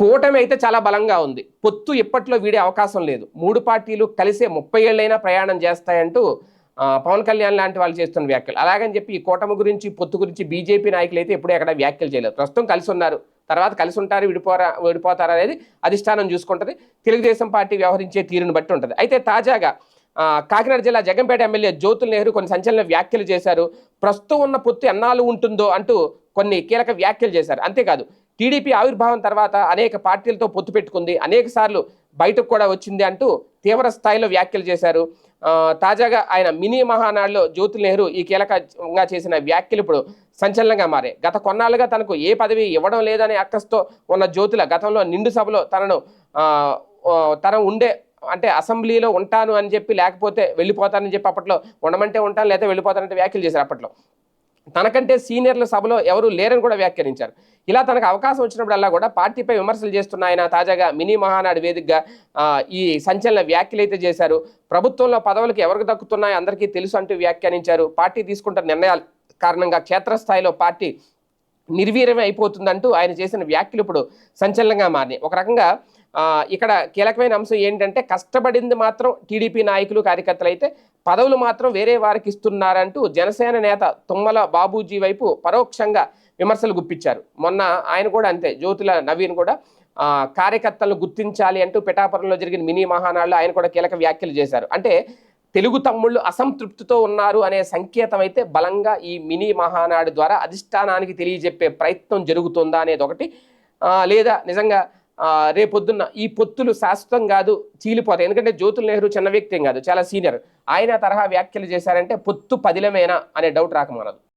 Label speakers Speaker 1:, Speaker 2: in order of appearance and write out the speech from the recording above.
Speaker 1: కూటమి అయితే చాలా బలంగా ఉంది. పొత్తు ఇప్పట్లో వీడే అవకాశం లేదు. మూడు పార్టీలు కలిసే ముప్పై ఏళ్ళైనా ప్రయాణం చేస్తాయంటూ పవన్ కళ్యాణ్ లాంటి వాళ్ళు చేస్తున్న వ్యాఖ్యలు. అలాగని చెప్పి ఈ కూటమి గురించి పొత్తు గురించి బీజేపీ నాయకులు అయితే ఎప్పుడూ ఎక్కడ వ్యాఖ్యలు చేయలేదు. ప్రస్తుతం కలిసి ఉన్నారు తర్వాత కలిసి ఉంటారు విడిపోరా విడిపోతారా అనేది అధిష్టానం చూసుకుంటుంది. తెలుగుదేశం పార్టీ వ్యవహరించే తీరును బట్టి ఉంటుంది. అయితే తాజాగా కాకినాడ జిల్లా జగంపేట ఎమ్మెల్యే జ్యోతుల్ నెహ్రూ కొన్ని సంచలన వ్యాఖ్యలు చేశారు. ప్రస్తుతం ఉన్న పొత్తు ఎన్నాళ్ళు ఉంటుందో అంటూ కొన్ని కీలక వ్యాఖ్యలు చేశారు. అంతేకాదు టీడీపీ ఆవిర్భావం తర్వాత అనేక పార్టీలతో పొత్తు పెట్టుకుంది. అనేక సార్లు బయటకు కూడా వచ్చింది అంటూ తీవ్ర స్థాయిలో వ్యాఖ్యలు చేశారు. తాజాగా ఆయన మినీ మహానాడులో జ్యోతి నెహ్రూ ఈ కీలకంగా చేసిన వ్యాఖ్యలు ఇప్పుడు సంచలనంగా మారాయి. గత కొన్నాళ్ళుగా తనకు ఏ పదవి ఇవ్వడం లేదనే అక్కస్తో ఉన్న జ్యోతుల గతంలో నిండు సభలో తనను తన ఉండే అంటే అసెంబ్లీలో ఉంటాను అని చెప్పి లేకపోతే వెళ్ళిపోతానని చెప్పి అప్పట్లో ఉండమంటే ఉంటాను లేదా వెళ్ళిపోతానంటే వ్యాఖ్యలు చేశారు అప్పట్లో. తనకంటే సీనియర్ల సభలో ఎవరు లేరని కూడా వ్యాఖ్యానించారు. ఇలా తనకు అవకాశం వచ్చినప్పుడల్లా కూడా పార్టీపై విమర్శలు చేస్తున్న ఆయన తాజాగా మినీ మహానాడు వేదికగా ఈ సంచలన వ్యాఖ్యలు అయితే చేశారు. ప్రభుత్వంలో పదవులకు ఎవరికి దక్కుతున్నాయో అందరికీ తెలుసు అంటూ వ్యాఖ్యానించారు. పార్టీ తీసుకుంటున్న నిర్ణయాల కారణంగా క్షేత్రస్థాయిలో పార్టీ నిర్వీర్యం అయిపోతుందంటూ ఆయన చేసిన వ్యాఖ్యలు ఇప్పుడు సంచలనంగా మారినాయి. ఒక రకంగా ఇక్కడ కీలకమైన అంశం ఏంటంటే కష్టపడింది మాత్రం టీడీపీ నాయకులు కార్యకర్తలు అయితే పదవులు మాత్రం వేరే వారికి ఇస్తున్నారంటూ జనసేన నేత తుమ్మల బాబూజీ వైపు పరోక్షంగా విమర్శలు గుప్పించారు. మొన్న ఆయన కూడా అంతే జ్యోతుల నవీన్ కూడా కార్యకర్తలను గుర్తించాలి అంటూ పిఠాపురంలో జరిగిన మినీ మహానాడులో ఆయన కూడా కీలక వ్యాఖ్యలు చేశారు. అంటే తెలుగు తమ్ముళ్ళు అసంతృప్తితో ఉన్నారు అనే సంకేతం అయితే బలంగా ఈ మినీ మహానాడు ద్వారా అధిష్టానానికి తెలియజెప్పే ప్రయత్నం జరుగుతుందా అనేది ఒకటి. లేదా నిజంగా రేపొద్దున్న ఈ పొత్తులు శాశ్వతం కాదు చీలిపోతాయి. ఎందుకంటే జ్యోతుల్ నెహ్రూ చిన్న వ్యక్తి కాదు చాలా సీనియర్. ఆయన తరహా వ్యాఖ్యలు చేశారంటే పొత్తు పదిలమేనా అనే డౌట్ రాకమానదు